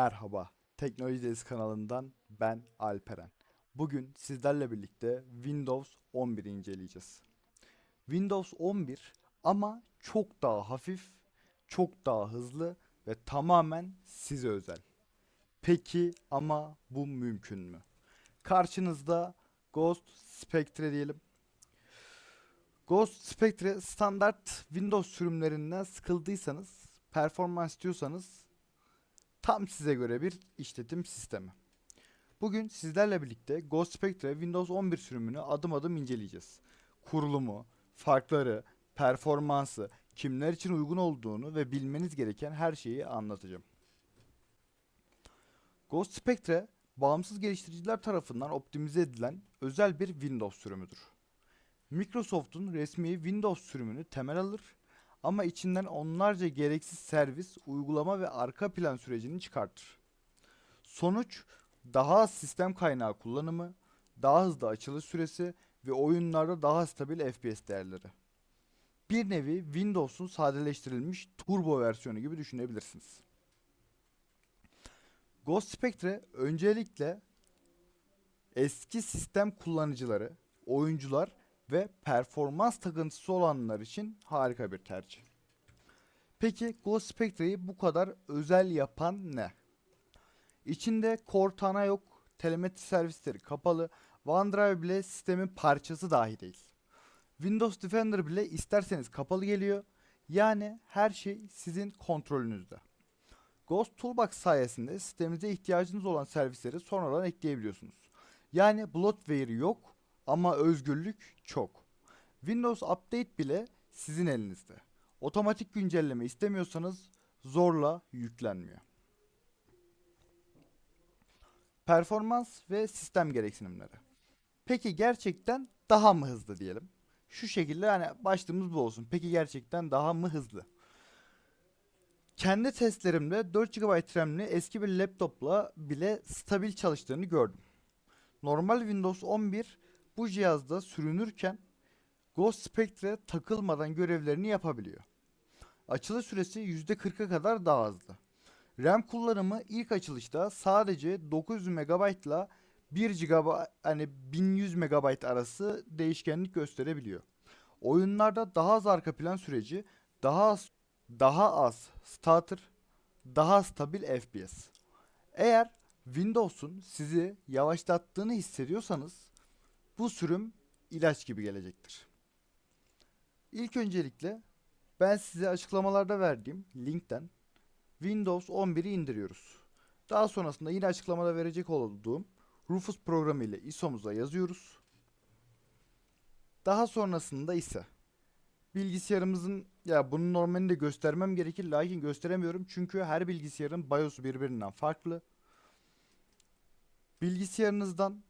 Merhaba, Teknoloji Deniz kanalından ben Alperen. Bugün sizlerle birlikte Windows 11'i inceleyeceğiz. Windows 11 ama çok daha hafif, çok daha hızlı ve tamamen size özel. Peki ama bu mümkün mü? Karşınızda Ghost Spectre diyelim. Ghost Spectre standart Windows sürümlerinden sıkıldıysanız, performans istiyorsanız tam size göre bir işletim sistemi. Bugün sizlerle birlikte Ghost Spectre Windows 11 sürümünü adım adım inceleyeceğiz. Kurulumu, farkları, performansı, kimler için uygun olduğunu ve bilmeniz gereken her şeyi anlatacağım. Ghost Spectre, bağımsız geliştiriciler tarafından optimize edilen özel bir Windows sürümüdür. Microsoft'un resmi Windows sürümünü temel alır ama içinden onlarca gereksiz servis, uygulama ve arka plan sürecini çıkartır. Sonuç daha az sistem kaynağı kullanımı, daha hızlı açılış süresi ve oyunlarda daha stabil FPS değerleri. Bir nevi Windows'un sadeleştirilmiş turbo versiyonu gibi düşünebilirsiniz. Ghost Spectre öncelikle eski sistem kullanıcıları, oyuncular ve performans takıntısı olanlar için harika bir tercih. Peki Ghost Spectre'yi bu kadar özel yapan ne? İçinde Cortana yok, telemetri servisleri kapalı, OneDrive bile sistemin parçası dahi değil. Windows Defender bile isterseniz kapalı geliyor. Yani her şey sizin kontrolünüzde. Ghost Toolbox sayesinde sisteminize ihtiyacınız olan servisleri sonradan ekleyebiliyorsunuz. Yani bloatware yok ama özgürlük çok. Windows Update bile sizin elinizde. Otomatik güncelleme istemiyorsanız zorla yüklenmiyor. Performans ve sistem gereksinimleri. Peki gerçekten daha mı hızlı diyelim? Şu şekilde hani başlığımız bu olsun. Peki gerçekten daha mı hızlı? Kendi testlerimde 4 GB RAM'li eski bir laptopla bile stabil çalıştığını gördüm. Normal Windows 11 bu cihazda sürünürken Ghost Spectre takılmadan görevlerini yapabiliyor. Açılış süresi %40'a kadar daha hızlı. RAM kullanımı ilk açılışta sadece 900 MB ile 1 GB hani 1100 MB arası değişkenlik gösterebiliyor. Oyunlarda daha az arka plan süreci, daha az daha az starter, daha stabil FPS. Eğer Windows'un sizi yavaşlattığını hissediyorsanız bu sürüm ilaç gibi gelecektir. İlk öncelikle ben size açıklamalarda verdiğim linkten Windows 11'i indiriyoruz. Daha sonrasında yine açıklamada verecek olduğum Rufus programı ile ISO'muza yazıyoruz. Daha sonrasında ise bilgisayarımızın ya bunu normalde göstermem gerekir lakin gösteremiyorum çünkü her bilgisayarın BIOS'u birbirinden farklı. Bilgisayarınızdan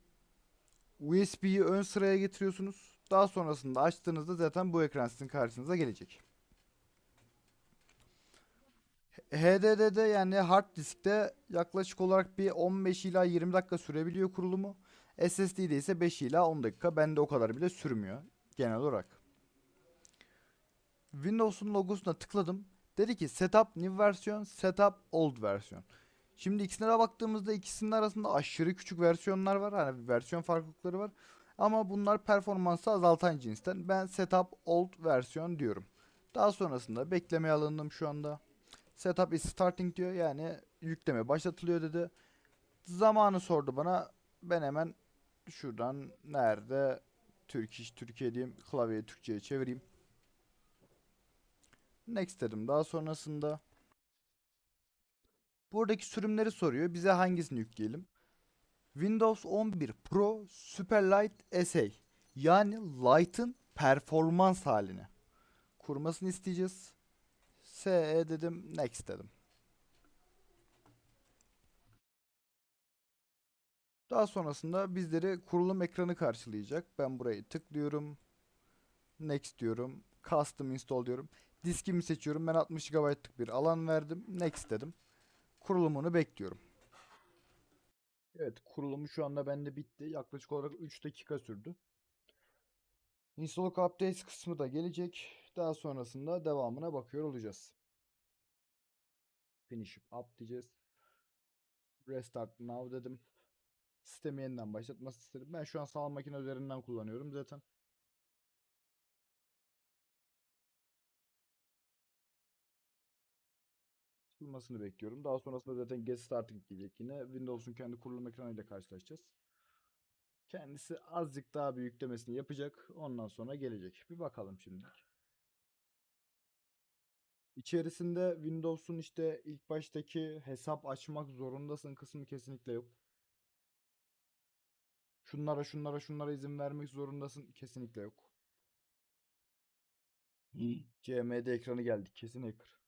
USB'yi ön sıraya getiriyorsunuz. Daha sonrasında açtığınızda zaten bu ekran sizin karşınıza gelecek. HDD'de yani hard diskte yaklaşık olarak bir 15 ila 20 dakika sürebiliyor kurulumu. SSD'de ise 5 ila 10 dakika. Bende o kadar bile sürmüyor genel olarak. Windows'un logosuna tıkladım. Dedi ki setup new versiyon, setup old versiyon. Şimdi ikisine de baktığımızda ikisinin arasında aşırı küçük versiyonlar var. Hani versiyon farklılıkları var. Ama bunlar performansı azaltan cinsten. Ben setup old versiyon diyorum. Daha sonrasında beklemeye alındım şu anda. Setup is starting diyor. Yani yükleme başlatılıyor dedi. Zamanı sordu bana. Ben hemen şuradan nerede Türk iş Türkiye diyeyim. Klavyeyi Türkçe'ye çevireyim. Next dedim. Daha sonrasında buradaki sürümleri soruyor. Bize hangisini yükleyelim? Windows 11 Pro Superlight SA yani Light'ın performans halini kurmasını isteyeceğiz. SE dedim, next dedim. Daha sonrasında bizleri kurulum ekranı karşılayacak. Ben burayı tıklıyorum. Next diyorum. Custom install diyorum. Diskimi seçiyorum. Ben 60 GB'lık bir alan verdim. Next dedim. Kurulumunu bekliyorum. Evet kurulumu şu anda bende bitti. Yaklaşık olarak 3 dakika sürdü. Install Updates kısmı da gelecek. Daha sonrasında devamına bakıyor olacağız. Finish up diyeceğiz. Restart now dedim. Sistemi yeniden başlatması istedim. Ben şu an sanal makine üzerinden kullanıyorum zaten. Açılmasını bekliyorum. Daha sonrasında zaten get starting diyecek yine. Windows'un kendi kurulum ekranıyla karşılaşacağız. Kendisi azıcık daha bir yüklemesini yapacak. Ondan sonra gelecek. Bir bakalım şimdilik. İçerisinde Windows'un işte ilk baştaki hesap açmak zorundasın kısmı kesinlikle yok. Şunlara şunlara şunlara izin vermek zorundasın kesinlikle yok. CMD ekranı geldi kesin hacker.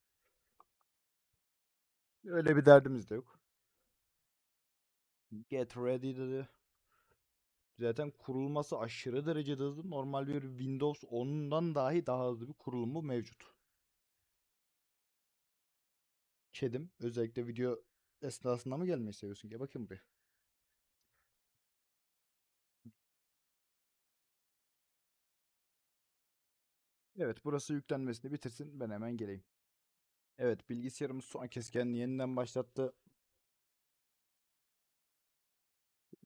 Öyle bir derdimiz de yok. Get ready dedi. Zaten kurulması aşırı derecede hızlı. Normal bir Windows 10'dan dahi daha hızlı bir kurulumu mevcut. Kedim özellikle video esnasında mı gelmeyi seviyorsun? Gel bakayım buraya. Evet burası yüklenmesini bitirsin ben hemen geleyim. Evet bilgisayarımız son kez kendini yeniden başlattı.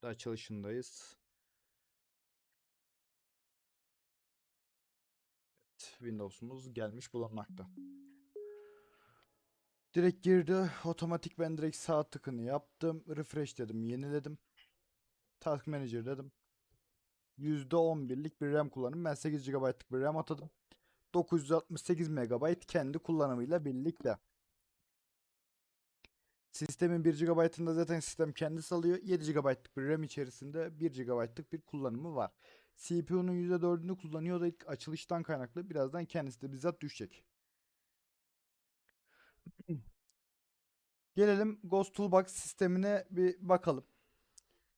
Daha çalışındayız. Evet, Windows'umuz gelmiş bulunmakta. Direkt girdi. Otomatik ben direkt sağ tıkını yaptım. Refresh dedim. Yeniledim. Task Manager dedim. %11'lik bir RAM kullanım. Ben 8 GB'lık bir RAM atadım. 968 MB kendi kullanımıyla birlikte. Sistemin 1 GB'ında zaten sistem kendisi alıyor. 7 GB'lık bir RAM içerisinde 1 GB'lık bir kullanımı var. CPU'nun %4'ünü kullanıyor da ilk açılıştan kaynaklı. Birazdan kendisi de bizzat düşecek. Gelelim Ghost Toolbox sistemine bir bakalım.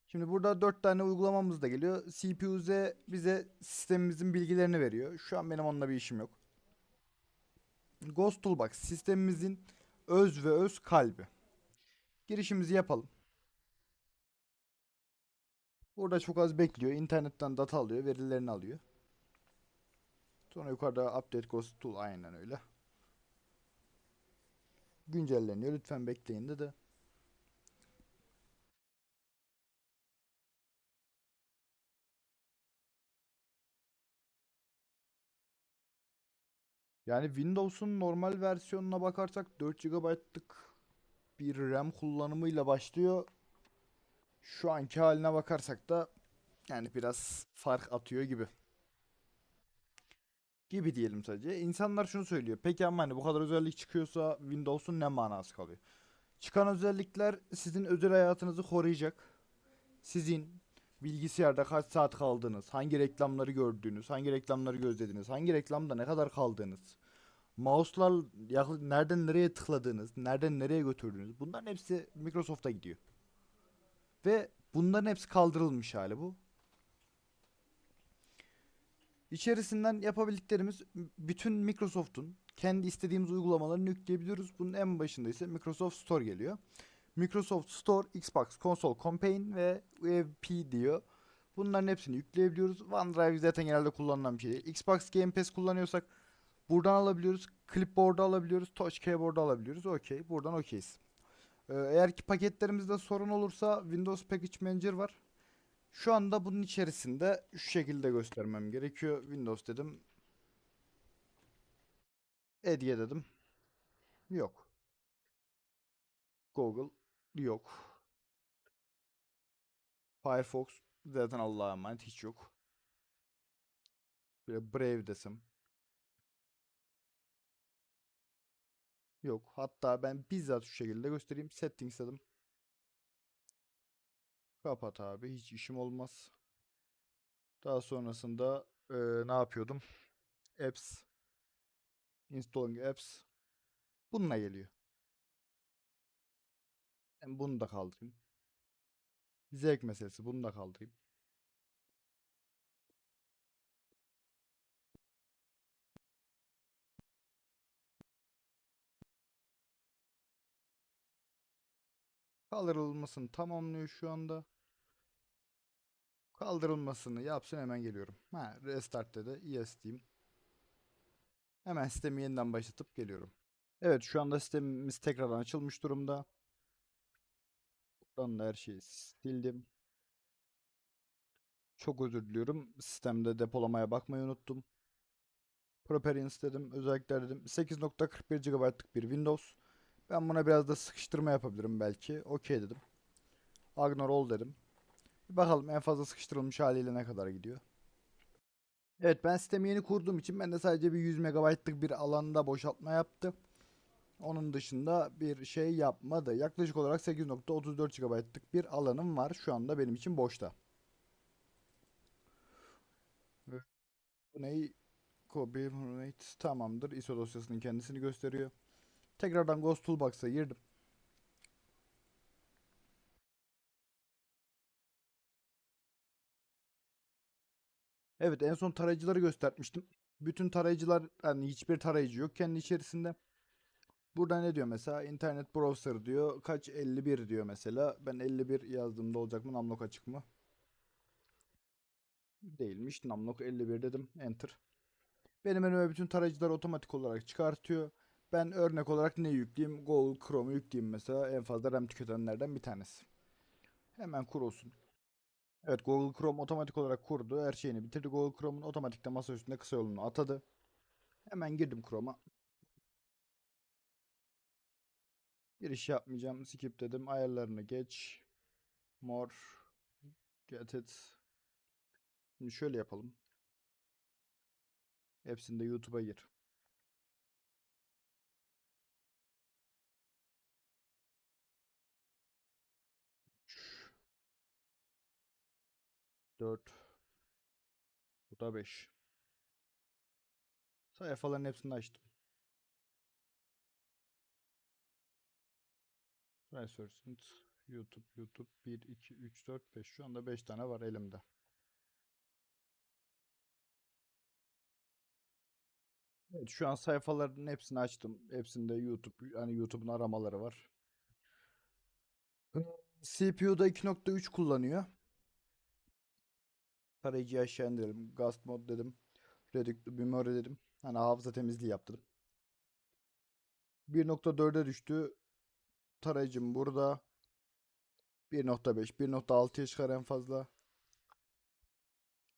Şimdi burada 4 tane uygulamamız da geliyor. CPU Z bize sistemimizin bilgilerini veriyor. Şu an benim onunla bir işim yok. Ghost Toolbox sistemimizin öz ve öz kalbi. Girişimizi yapalım. Burada çok az bekliyor. İnternetten data alıyor, verilerini alıyor. Sonra yukarıda update Ghost Tool aynen öyle. Güncelleniyor. Lütfen bekleyin de Yani Windows'un normal versiyonuna bakarsak 4 GB'lık bir RAM kullanımıyla başlıyor. Şu anki haline bakarsak da yani biraz fark atıyor gibi. Gibi diyelim sadece. İnsanlar şunu söylüyor. Peki ama hani bu kadar özellik çıkıyorsa Windows'un ne manası kalıyor? Çıkan özellikler sizin özel hayatınızı koruyacak. Sizin bilgisayarda kaç saat kaldığınız, hangi reklamları gördüğünüz, hangi reklamları gözlediniz, hangi reklamda ne kadar kaldığınız, mouse'lar nereden nereye tıkladığınız, nereden nereye götürdüğünüz bunların hepsi Microsoft'a gidiyor. Ve bunların hepsi kaldırılmış hali bu. İçerisinden yapabildiklerimiz bütün Microsoft'un kendi istediğimiz uygulamalarını yükleyebiliyoruz. Bunun en başında ise Microsoft Store geliyor. Microsoft Store, Xbox Console Campaign ve UEFP diyor. Bunların hepsini yükleyebiliyoruz. OneDrive zaten genelde kullanılan bir şey. Xbox Game Pass kullanıyorsak buradan alabiliyoruz. Clipboard'u alabiliyoruz. Touch Keyboard'u alabiliyoruz. Okey. Buradan okeyiz. Ee, eğer ki paketlerimizde sorun olursa Windows Package Manager var. Şu anda bunun içerisinde şu şekilde göstermem gerekiyor. Windows dedim. Edge dedim. Yok. Google yok. Firefox zaten Allah'a emanet hiç yok. Böyle Brave desem. Yok. Hatta ben bizzat şu şekilde göstereyim. Settings dedim. Kapat abi. Hiç işim olmaz. Daha sonrasında eee, ne yapıyordum? Apps. Installing apps. Bununla geliyor. Ben bunu da kaldırayım. Zevk meselesi. Bunu da kaldırayım. Kaldırılmasını tamamlıyor şu anda. Kaldırılmasını yapsın hemen geliyorum. Ha, restart dedi. Yes diyeyim. Hemen sistemi yeniden başlatıp geliyorum. Evet şu anda sistemimiz tekrardan açılmış durumda. Buradan da her şeyi sildim. Çok özür diliyorum. Sistemde depolamaya bakmayı unuttum. Properties dedim. Özellikler dedim. 8.41 GB'lık bir Windows. Ben buna biraz da sıkıştırma yapabilirim belki. Okey dedim. Ignore all dedim. Bir bakalım en fazla sıkıştırılmış haliyle ne kadar gidiyor. Evet ben sistemi yeni kurduğum için ben de sadece bir 100 MB'lık bir alanda boşaltma yaptı. Onun dışında bir şey yapmadı. Yaklaşık olarak 8.34 GB'lık bir alanım var. Şu anda benim için boşta. Bu neyi? Rate tamamdır. ISO dosyasının kendisini gösteriyor. Tekrardan Ghost Toolbox'a girdim. Evet en son tarayıcıları göstermiştim. Bütün tarayıcılar hani hiçbir tarayıcı yok kendi içerisinde. Burada ne diyor mesela? İnternet browser diyor. Kaç 51 diyor mesela. Ben 51 yazdığımda olacak mı? Namlok açık mı? Değilmiş. Namlok 51 dedim. Enter. Benim önüme bütün tarayıcılar otomatik olarak çıkartıyor. Ben örnek olarak ne yükleyeyim? Google Chrome'u yükleyeyim mesela. En fazla RAM tüketenlerden bir tanesi. Hemen kurulsun. Evet Google Chrome otomatik olarak kurdu. Her şeyini bitirdi. Google Chrome'un otomatikte masa üstünde kısa yolunu atadı. Hemen girdim Chrome'a. Giriş yapmayacağım. Skip dedim. Ayarlarını geç. More. Get it. Şimdi şöyle yapalım. Hepsinde YouTube'a gir. Dört. Bu da beş. Sayfaların hepsini açtım. Resources, YouTube, YouTube 1, 2, 3, 4, 5. Şu anda 5 tane var elimde. Evet, şu an sayfaların hepsini açtım. Hepsinde YouTube, yani YouTube'un aramaları var. CPU'da 2.3 kullanıyor. Tarayıcıyı aşağı indirelim. Ghost mod dedim. Reduced memory dedim. Hani hafıza temizliği yaptırdım. 1.4'e düştü. Tarayıcım burada. 1.5, 1.6'ya çıkar en fazla.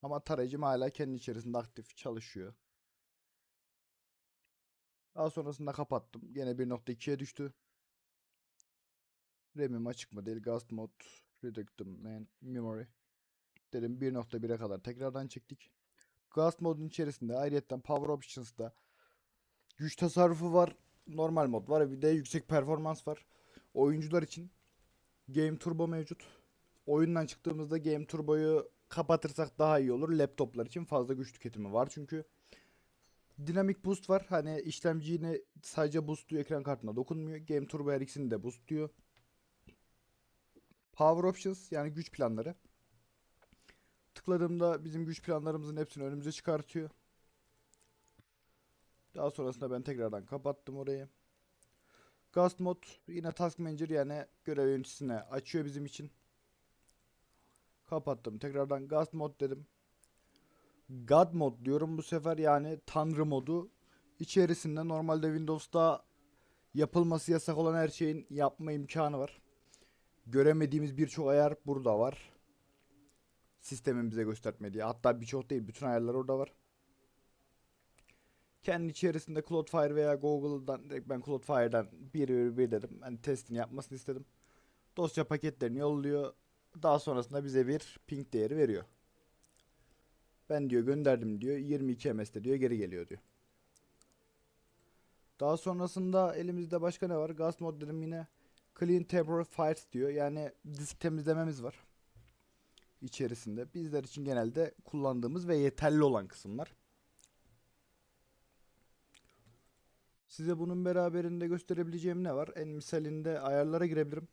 Ama tarayıcım hala kendi içerisinde aktif çalışıyor. Daha sonrasında kapattım. Yine 1.2'ye düştü. RAM'im açık mı değil. Ghost mod. Reduced man memory. Dedim 1.1'e kadar tekrardan çektik. Ghost modun içerisinde ayrıyetten Power Options'da güç tasarrufu var. Normal mod var. Bir de yüksek performans var. Oyuncular için Game Turbo mevcut. Oyundan çıktığımızda Game Turbo'yu kapatırsak daha iyi olur. Laptoplar için fazla güç tüketimi var çünkü. Dinamik boost var. Hani işlemci yine sadece boostluyor ekran kartına dokunmuyor. Game Turbo her ikisini de boostluyor. Power Options yani güç planları. Tıkladığımda bizim güç planlarımızın hepsini önümüze çıkartıyor. Daha sonrasında ben tekrardan kapattım orayı. Ghost mod yine Task Manager yani görev yöneticisine açıyor bizim için. Kapattım. Tekrardan Ghost mod dedim. God mod diyorum bu sefer yani Tanrı modu. İçerisinde normalde Windows'ta yapılması yasak olan her şeyin yapma imkanı var. Göremediğimiz birçok ayar burada var. Sistemin bize göstermediği. Hatta birçok değil bütün ayarlar orada var. Kendi içerisinde Cloudflare veya Google'dan direkt ben Cloudflare'dan bir bir bir dedim. Hani testini yapmasını istedim. Dosya paketlerini yolluyor. Daha sonrasında bize bir ping değeri veriyor. Ben diyor gönderdim diyor. 22 MS'te diyor geri geliyor diyor. Daha sonrasında elimizde başka ne var? Gas mod dedim yine. Clean Temporary Files diyor. Yani disk temizlememiz var. içerisinde. Bizler için genelde kullandığımız ve yeterli olan kısımlar. Size bunun beraberinde gösterebileceğim ne var? En misalinde ayarlara girebilirim.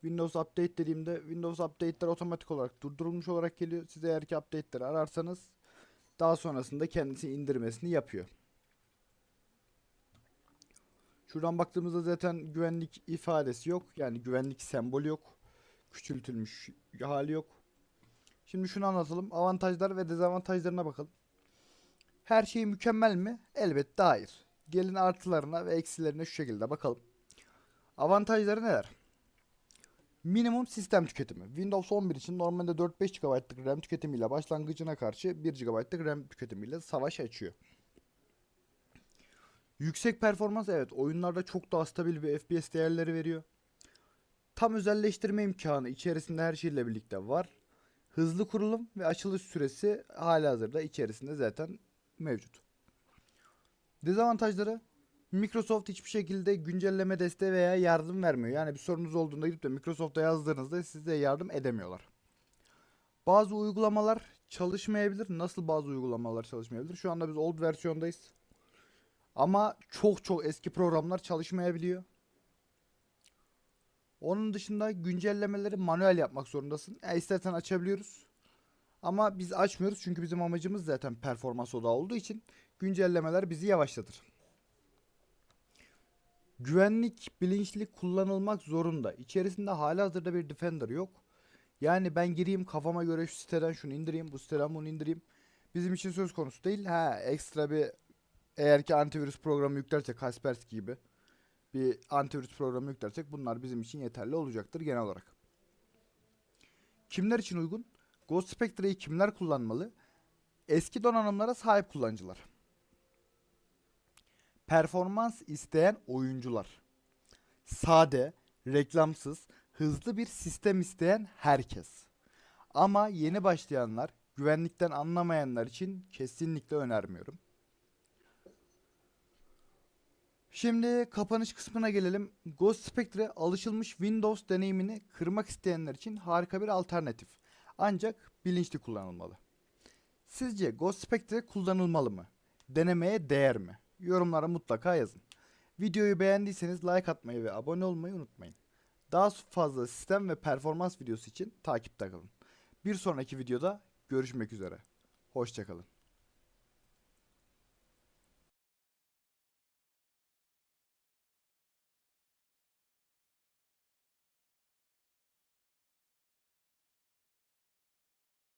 Windows Update dediğimde Windows Update'ler otomatik olarak durdurulmuş olarak geliyor. Siz eğer ki update'leri ararsanız daha sonrasında kendisi indirmesini yapıyor. Şuradan baktığımızda zaten güvenlik ifadesi yok. Yani güvenlik sembolü yok. Küçültülmüş hali yok. Şimdi şunu anlatalım. Avantajlar ve dezavantajlarına bakalım. Her şey mükemmel mi? Elbette hayır. Gelin artılarına ve eksilerine şu şekilde bakalım. Avantajları neler? Minimum sistem tüketimi. Windows 11 için normalde 4-5 GB'lık RAM tüketimiyle başlangıcına karşı 1 GB'lık RAM tüketimiyle savaş açıyor. Yüksek performans evet oyunlarda çok daha stabil bir FPS değerleri veriyor. Tam özelleştirme imkanı içerisinde her şeyle birlikte var. Hızlı kurulum ve açılış süresi halihazırda içerisinde zaten mevcut. Dezavantajları Microsoft hiçbir şekilde güncelleme desteği veya yardım vermiyor. Yani bir sorunuz olduğunda gidip de Microsoft'a yazdığınızda size yardım edemiyorlar. Bazı uygulamalar çalışmayabilir. Nasıl bazı uygulamalar çalışmayabilir? Şu anda biz old versiyondayız. Ama çok çok eski programlar çalışmayabiliyor. Onun dışında güncellemeleri manuel yapmak zorundasın. Ya istersen açabiliyoruz. Ama biz açmıyoruz çünkü bizim amacımız zaten performans odağı olduğu için güncellemeler bizi yavaşlatır. Güvenlik bilinçli kullanılmak zorunda. İçerisinde halihazırda bir Defender yok. Yani ben gireyim kafama göre şu siteden şunu indireyim, bu siteden bunu indireyim. Bizim için söz konusu değil. Ha ekstra bir eğer ki antivirüs programı yüklersek Kaspersky gibi bir antivirüs programı yüklersek bunlar bizim için yeterli olacaktır genel olarak. Kimler için uygun? Ghost Spectre'yi kimler kullanmalı? Eski donanımlara sahip kullanıcılar. Performans isteyen oyuncular. Sade, reklamsız, hızlı bir sistem isteyen herkes. Ama yeni başlayanlar, güvenlikten anlamayanlar için kesinlikle önermiyorum. Şimdi kapanış kısmına gelelim. Ghost Spectre alışılmış Windows deneyimini kırmak isteyenler için harika bir alternatif. Ancak bilinçli kullanılmalı. Sizce Ghost Spectre kullanılmalı mı? Denemeye değer mi? Yorumlara mutlaka yazın. Videoyu beğendiyseniz like atmayı ve abone olmayı unutmayın. Daha fazla sistem ve performans videosu için takipte kalın. Bir sonraki videoda görüşmek üzere. Hoşçakalın.